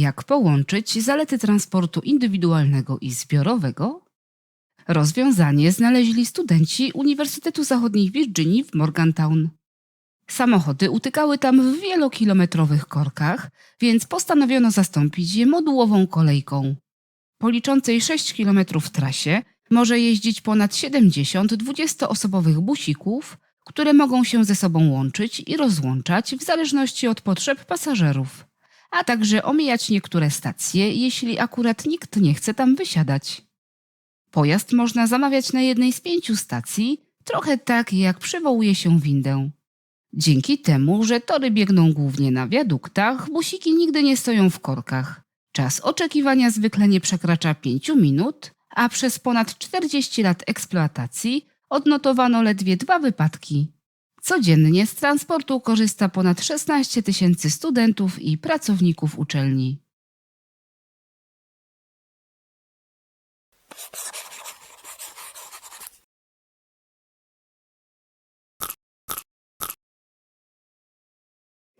Jak połączyć zalety transportu indywidualnego i zbiorowego? Rozwiązanie znaleźli studenci Uniwersytetu Zachodniej Virginii w Morgantown. Samochody utykały tam w wielokilometrowych korkach, więc postanowiono zastąpić je modułową kolejką. Po liczącej 6 km trasie może jeździć ponad 70 20-osobowych busików, które mogą się ze sobą łączyć i rozłączać w zależności od potrzeb pasażerów, a także omijać niektóre stacje, jeśli akurat nikt nie chce tam wysiadać. Pojazd można zamawiać na jednej z pięciu stacji, trochę tak jak przywołuje się windę. Dzięki temu, że tory biegną głównie na wiaduktach, busiki nigdy nie stoją w korkach. Czas oczekiwania zwykle nie przekracza 5 minut, a przez ponad 40 lat eksploatacji odnotowano ledwie dwa wypadki. Codziennie z transportu korzysta ponad 16 tysięcy studentów i pracowników uczelni.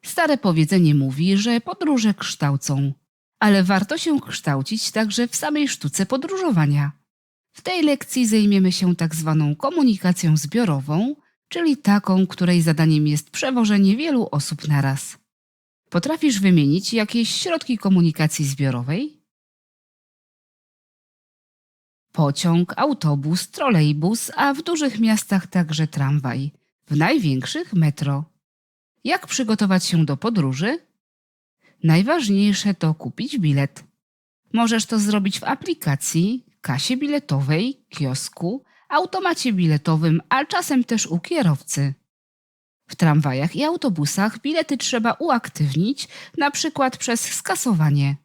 Stare powiedzenie mówi, że podróże kształcą, ale warto się kształcić także w samej sztuce podróżowania. W tej lekcji zajmiemy się tak zwaną komunikacją zbiorową, czyli taką, której zadaniem jest przewożenie wielu osób naraz. Potrafisz wymienić jakieś środki komunikacji zbiorowej? Pociąg, autobus, trolejbus, a w dużych miastach także tramwaj, w największych metro. Jak przygotować się do podróży? Najważniejsze to kupić bilet. Możesz to zrobić w aplikacji, kasie biletowej, kiosku, automacie biletowym, a czasem też u kierowcy. W tramwajach i autobusach bilety trzeba uaktywnić, na przykład przez skasowanie.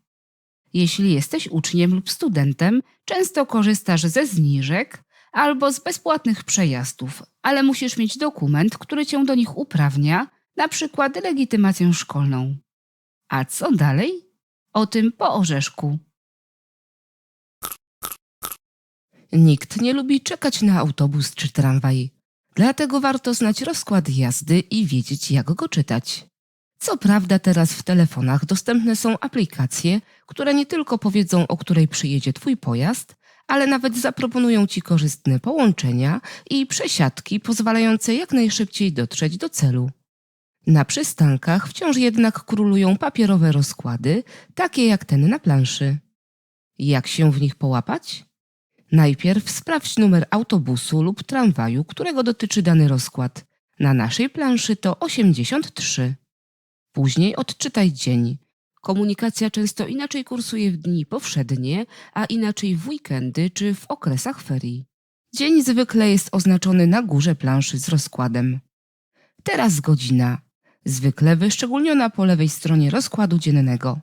Jeśli jesteś uczniem lub studentem, często korzystasz ze zniżek albo z bezpłatnych przejazdów, ale musisz mieć dokument, który cię do nich uprawnia, na przykład legitymację szkolną. A co dalej? O tym po orzeszku. Nikt nie lubi czekać na autobus czy tramwaj. Dlatego warto znać rozkład jazdy i wiedzieć, jak go czytać. Co prawda, teraz w telefonach dostępne są aplikacje, które nie tylko powiedzą, o której przyjedzie Twój pojazd, ale nawet zaproponują Ci korzystne połączenia i przesiadki pozwalające jak najszybciej dotrzeć do celu. Na przystankach wciąż jednak królują papierowe rozkłady, takie jak ten na planszy. Jak się w nich połapać? Najpierw sprawdź numer autobusu lub tramwaju, którego dotyczy dany rozkład. Na naszej planszy to 83. Później odczytaj dzień. Komunikacja często inaczej kursuje w dni powszednie, a inaczej w weekendy czy w okresach ferii. Dzień zwykle jest oznaczony na górze planszy z rozkładem. Teraz godzina, zwykle wyszczególniona po lewej stronie rozkładu dziennego.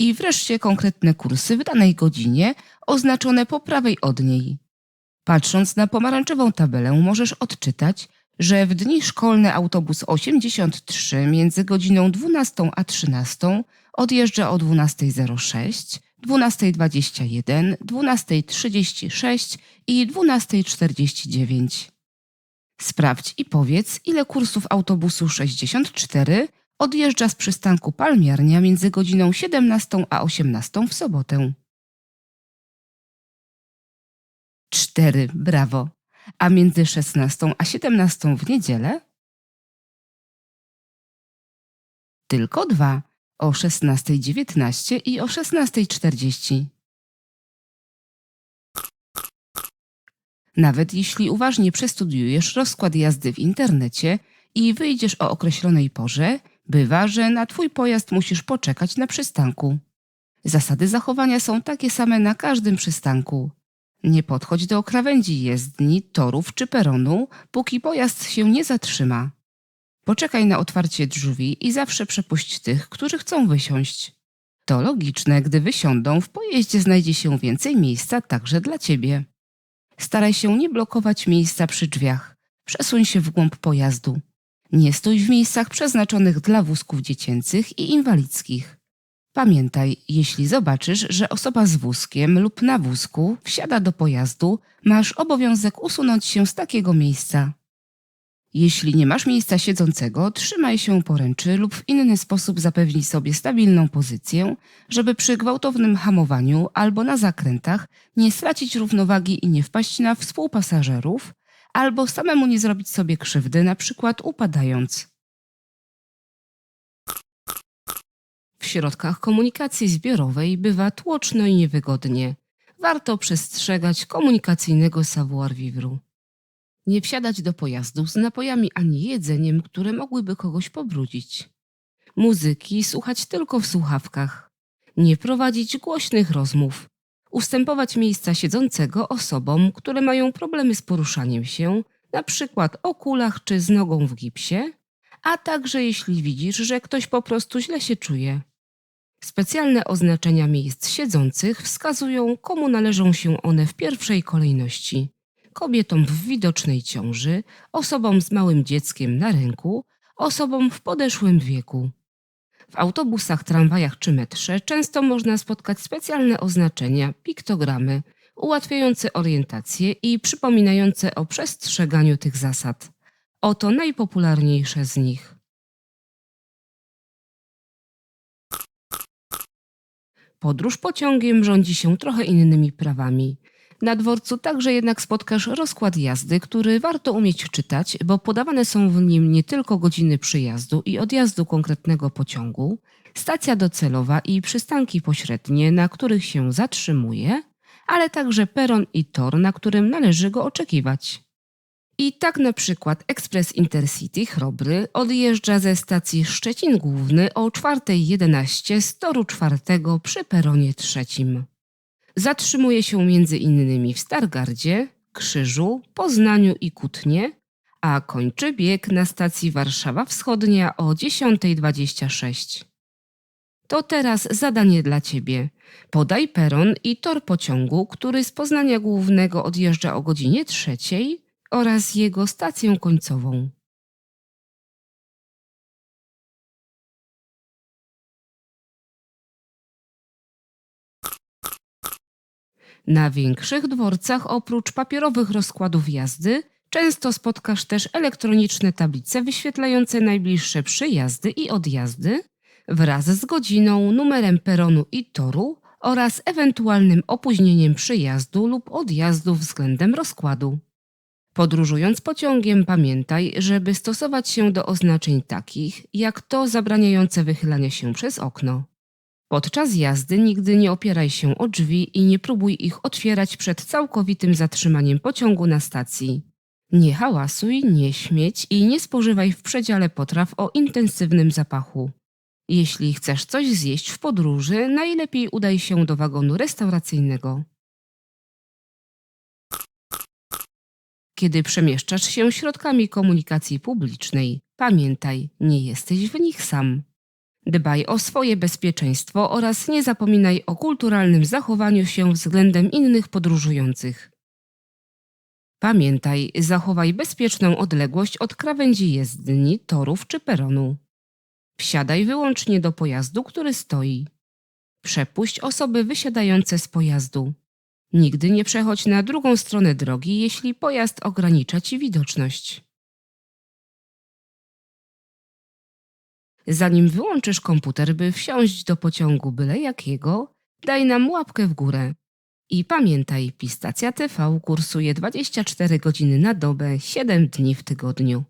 I wreszcie konkretne kursy w danej godzinie, oznaczone po prawej od niej. Patrząc na pomarańczową tabelę, możesz odczytać, że w dni szkolne autobus 83 między godziną 12 a 13 odjeżdża o 12.06, 12.21, 12.36 i 12.49. Sprawdź i powiedz, ile kursów autobusu 64 odjeżdża z przystanku Palmiarnia między godziną 17 a 18 w sobotę. 4. Brawo. A między 16 a 17 w niedzielę? Tylko dwa. O 16.19 i o 16.40. Nawet jeśli uważnie przestudiujesz rozkład jazdy w internecie i wyjdziesz o określonej porze, bywa, że na twój pojazd musisz poczekać na przystanku. Zasady zachowania są takie same na każdym przystanku. Nie podchodź do krawędzi jezdni, torów czy peronu, póki pojazd się nie zatrzyma. Poczekaj na otwarcie drzwi i zawsze przepuść tych, którzy chcą wysiąść. To logiczne, gdy wysiądą, w pojeździe znajdzie się więcej miejsca także dla ciebie. Staraj się nie blokować miejsca przy drzwiach. Przesuń się w głąb pojazdu. Nie stój w miejscach przeznaczonych dla wózków dziecięcych i inwalidzkich. Pamiętaj, jeśli zobaczysz, że osoba z wózkiem lub na wózku wsiada do pojazdu, masz obowiązek usunąć się z takiego miejsca. Jeśli nie masz miejsca siedzącego, trzymaj się poręczy lub w inny sposób zapewnij sobie stabilną pozycję, żeby przy gwałtownym hamowaniu albo na zakrętach nie stracić równowagi i nie wpaść na współpasażerów, albo samemu nie zrobić sobie krzywdy, na przykład upadając. W środkach komunikacji zbiorowej bywa tłoczno i niewygodnie. Warto przestrzegać komunikacyjnego savoir-vivre. Nie wsiadać do pojazdu z napojami ani jedzeniem, które mogłyby kogoś pobrudzić. Muzyki słuchać tylko w słuchawkach. Nie prowadzić głośnych rozmów. Ustępować miejsca siedzącego osobom, które mają problemy z poruszaniem się, przykład o kulach czy z nogą w gipsie, a także jeśli widzisz, że ktoś po prostu źle się czuje. Specjalne oznaczenia miejsc siedzących wskazują, komu należą się one w pierwszej kolejności kobietom w widocznej ciąży, osobom z małym dzieckiem na ręku, osobom w podeszłym wieku. W autobusach, tramwajach czy metrze często można spotkać specjalne oznaczenia, piktogramy, ułatwiające orientację i przypominające o przestrzeganiu tych zasad. Oto najpopularniejsze z nich. Podróż pociągiem rządzi się trochę innymi prawami. Na dworcu także jednak spotkasz rozkład jazdy, który warto umieć czytać, bo podawane są w nim nie tylko godziny przyjazdu i odjazdu konkretnego pociągu, stacja docelowa i przystanki pośrednie, na których się zatrzymuje, ale także peron i tor, na którym należy go oczekiwać. I tak na przykład ekspres Intercity Chrobry odjeżdża ze stacji Szczecin Główny o 4.11 z toru czwartego przy peronie trzecim. Zatrzymuje się między innymi w Stargardzie, Krzyżu, Poznaniu i Kutnie, a kończy bieg na stacji Warszawa Wschodnia o 10.26. To teraz zadanie dla Ciebie. Podaj peron i tor pociągu, który z Poznania Głównego odjeżdża o godzinie trzeciej oraz jego stację końcową. Na większych dworcach oprócz papierowych rozkładów jazdy często spotkasz też elektroniczne tablice wyświetlające najbliższe przyjazdy i odjazdy wraz z godziną, numerem peronu i toru oraz ewentualnym opóźnieniem przyjazdu lub odjazdu względem rozkładu. Podróżując pociągiem pamiętaj, żeby stosować się do oznaczeń takich, jak to zabraniające wychylania się przez okno. Podczas jazdy nigdy nie opieraj się o drzwi i nie próbuj ich otwierać przed całkowitym zatrzymaniem pociągu na stacji. Nie hałasuj, nie śmieć i nie spożywaj w przedziale potraw o intensywnym zapachu. Jeśli chcesz coś zjeść w podróży, najlepiej udaj się do wagonu restauracyjnego. Kiedy przemieszczasz się środkami komunikacji publicznej, pamiętaj, nie jesteś w nich sam. Dbaj o swoje bezpieczeństwo oraz nie zapominaj o kulturalnym zachowaniu się względem innych podróżujących. Pamiętaj, zachowaj bezpieczną odległość od krawędzi jezdni, torów czy peronu. Wsiadaj wyłącznie do pojazdu, który stoi. Przepuść osoby wysiadające z pojazdu. Nigdy nie przechodź na drugą stronę drogi, jeśli pojazd ogranicza ci widoczność. Zanim wyłączysz komputer, by wsiąść do pociągu byle jakiego, daj nam łapkę w górę. I pamiętaj, Pistacja TV kursuje 24 godziny na dobę, 7 dni w tygodniu.